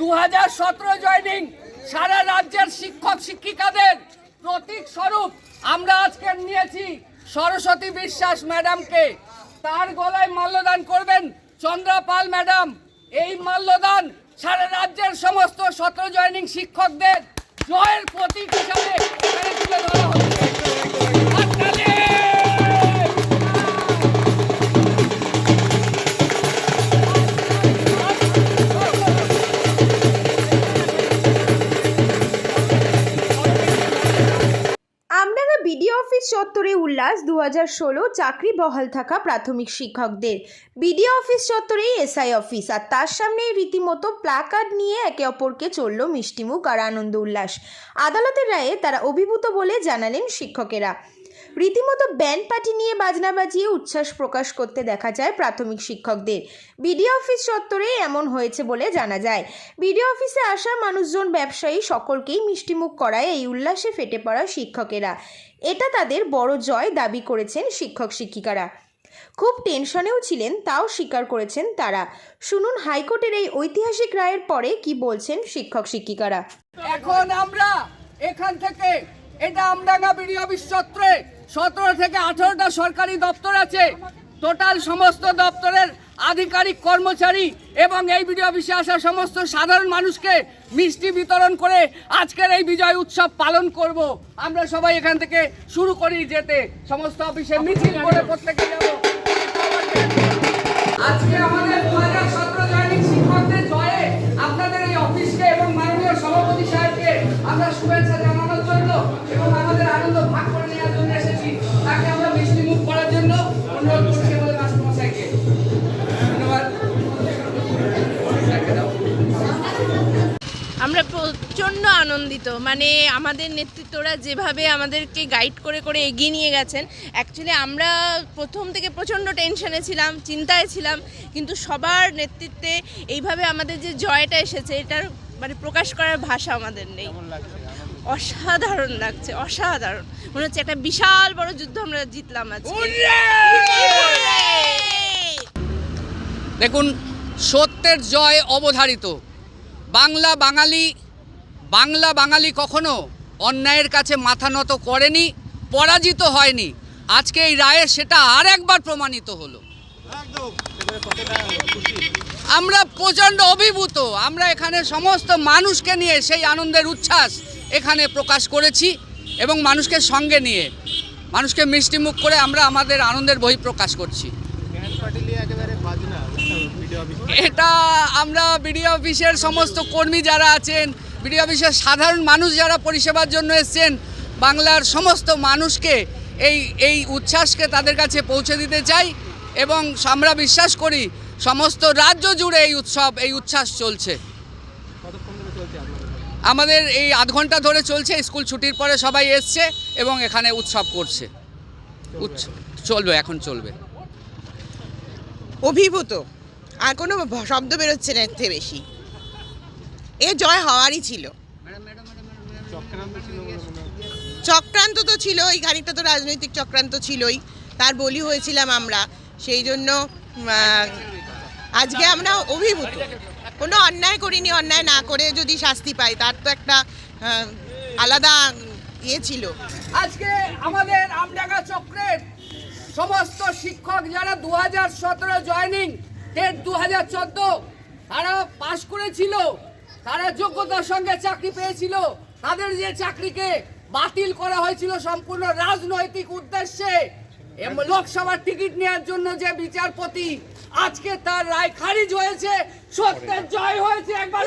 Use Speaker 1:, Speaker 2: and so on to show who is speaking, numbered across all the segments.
Speaker 1: দু হাজার সতেরো জয়নিং সারা রাজ্যের শিক্ষক শিক্ষিকাদের প্রতীক স্বরূপ আমরা আজকে নিয়েছি সরস্বতী বিশ্বাস ম্যাডামকে। তার গলায় মাল্যদান করবেন চন্দ্রা পাল ম্যাডাম। এই মাল্যদান সারা রাজ্যের সমস্ত সতেরো জয়নিং শিক্ষকদের জয়ের প্রতীক হিসাবে তুলে ধরা হচ্ছে।
Speaker 2: বিডিও অফিস চত্বরে উল্লাস দু হাজার ষোলো চাকরি বহাল থাকা প্রাথমিক শিক্ষকদের। বিডিও অফিস চত্বরেই এসআই অফিস আর তার সামনেই রীতিমতো প্লাকার্ড নিয়ে একে অপরকে চলল মিষ্টিমুখ আর আনন্দ উল্লাস। আদালতের রায়ে তারা অভিভূত বলে জানালেন শিক্ষকেরা। রীতিমতো ব্যান্ড পার্টি নিয়ে বাজনা বাজিয়ে উচ্ছ্বাস প্রকাশ করতে দেখা যায় প্রাথমিক শিক্ষকদের। বিডিও অফিস চত্বরে এমন হয়েছে বলে জানা যায়। বিডিও অফিসে আসা মানুষজন ব্যবসায়ী সকলকেই মিষ্টিমুখ করায় এই উল্লাসে ফেটে পড়া শিক্ষকেরা। এটা তাদের বড় জয় দাবি করেছেন শিক্ষক শিক্ষিকারা। খুব টেনশনেও ছিলেন, তাও স্বীকার করেছেন তারা। শুনুন হাইকোর্টের এই ঐতিহাসিক রায়ের পরে কি বলছেন শিক্ষক শিক্ষিকারা।
Speaker 1: এখন আমরা এখান থেকে এটা আমডাঙ্গা বিডিও অফিস চত্বরে সতেরো থেকে আঠারোটা সরকারি দপ্তর আছে। টোটাল সমস্ত দপ্তরের আধিকারিক কর্মচারী এবং এই বিডিও অফিসে আসা সমস্ত সাধারণ মানুষকে মিষ্টি বিতরণ করে আজকের এই বিজয় উৎসব পালন করব। আমরা সবাই এখান থেকে শুরু করি যেতে। সমস্ত অফিসে মিছিল করে প্রত্যেকে যাব। আজকে আমাদের দু হাজার সতেরো জয়নিং শিক্ষকদের জয়ে আপনাদের এই অফিসকে এবং মাননীয় সভাপতি সাহেবকে আমরা শুভেচ্ছা তাকে আমরা মুখ করার জন্য অনুরোধ করছি আমাদের মাস্টারমশাইকে
Speaker 3: আমরা প্রচণ্ড আনন্দিত। মানে আমাদের নেতৃত্বরা যেভাবে আমাদেরকে গাইড করে করে এগিয়ে নিয়ে গেছেন অ্যাকচুয়ালি আমরা প্রথম থেকে প্রচণ্ড টেনশনে ছিলাম, চিন্তায় ছিলাম, কিন্তু সবার নেতৃত্বে এইভাবে আমাদের যে জয়টা এসেছে, এটার মানে প্রকাশ করার ভাষা আমাদের নেই। অসাধারণ লাগছে অসাধারণ। মনে হচ্ছে একটা বিশাল বড় যুদ্ধ আমরা জিতলাম আজকে।
Speaker 1: দেখুন সত্যের জয় অবধারিত। বাংলা বাঙালি বাংলা বাঙালি কখনো অন্যায়ের কাছে মাথা নত করেনি পরাজিত হয়নি। আজকে এই রায়ে সেটা আর একবার প্রমাণিত হলো। আমরা প্রচণ্ড অভিভূত। আমরা এখানে সমস্ত মানুষকে নিয়ে সেই আনন্দের উচ্ছ্বাস এখানে প্রকাশ করেছি এবং মানুষকে সঙ্গে নিয়ে, মানুষকে মিষ্টিমুখ করে আমরা আমাদের আনন্দের বহি প্রকাশ করছি। এটা আমরা বিডিও অফিসের সমস্ত কর্মী যারা আছেন, বিডিও অফিসের সাধারণ মানুষ যারা পরিষেবার জন্য এসছেন, বাংলার সমস্ত মানুষকে এই এই উচ্ছ্বাসকে তাদের কাছে পৌঁছে দিতে চাই এবং আমরা বিশ্বাস করি সমস্ত রাজ্য জুড়ে এই উৎসব, এই উচ্ছ্বাস চলছে। আমাদের এই আধ ঘণ্টা ধরে চলছে, স্কুল ছুটির পরে সবাই এসছে এবং এখানে উৎসব করছে। চলবে, এখন চলবে।
Speaker 4: অভিভূত, আর কোনো শব্দ বেরোচ্ছে না এর থেকে বেশি। এ জয় হওয়ারই ছিল। চক্রান্ত তো ছিল এই খানিকটা তো রাজনৈতিক চক্রান্ত ছিলই। তার বলি হয়েছিলাম আমরা। সেই জন্য আজকে আমরা অভিভূত। কোনো অন্যায় করিনি, অন্যায় না করে যদি শাস্তি পাই, তার তো একটা আলাদা ইয়ে ছিল।
Speaker 1: আজকে আমাদের আমডাঙ্গা চক্রের সমস্ত শিক্ষক যারা দু হাজার সতেরো জয়নিং টেট দু হাজার চোদ্দ, তারা পাশ করেছিল, তারা যোগ্যতার সঙ্গে চাকরি পেয়েছিল। তাদের যে চাকরিকে বাতিল করা হয়েছিল সম্পূর্ণ রাজনৈতিক উদ্দেশ্যে লোকসভার টিকিট নেওয়ার জন্য যে বিচারপতি আজকে তার রায় খারিজ হয়েছে। সত্যের জয় হয়েছে একবার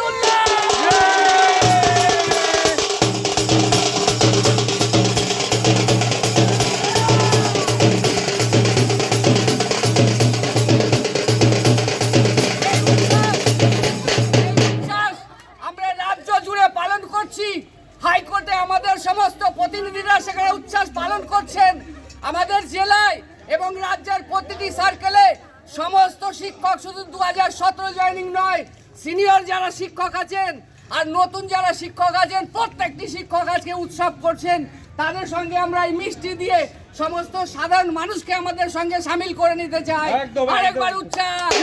Speaker 1: সমস্ত শিক্ষক শুধু দু হাজার সতেরো জয়নিং নয় সিনিয়র যারা শিক্ষক আছেন আর নতুন যারা শিক্ষক আছেন প্রত্যেকটি শিক্ষক আজকে উৎসব করছেন। তাদের সঙ্গে আমরা এই মিষ্টি দিয়ে সমস্ত সাধারণ মানুষকে আমাদের সঙ্গে সামিল করে নিতে চাই। আরেকবার উচ্ছ্বাস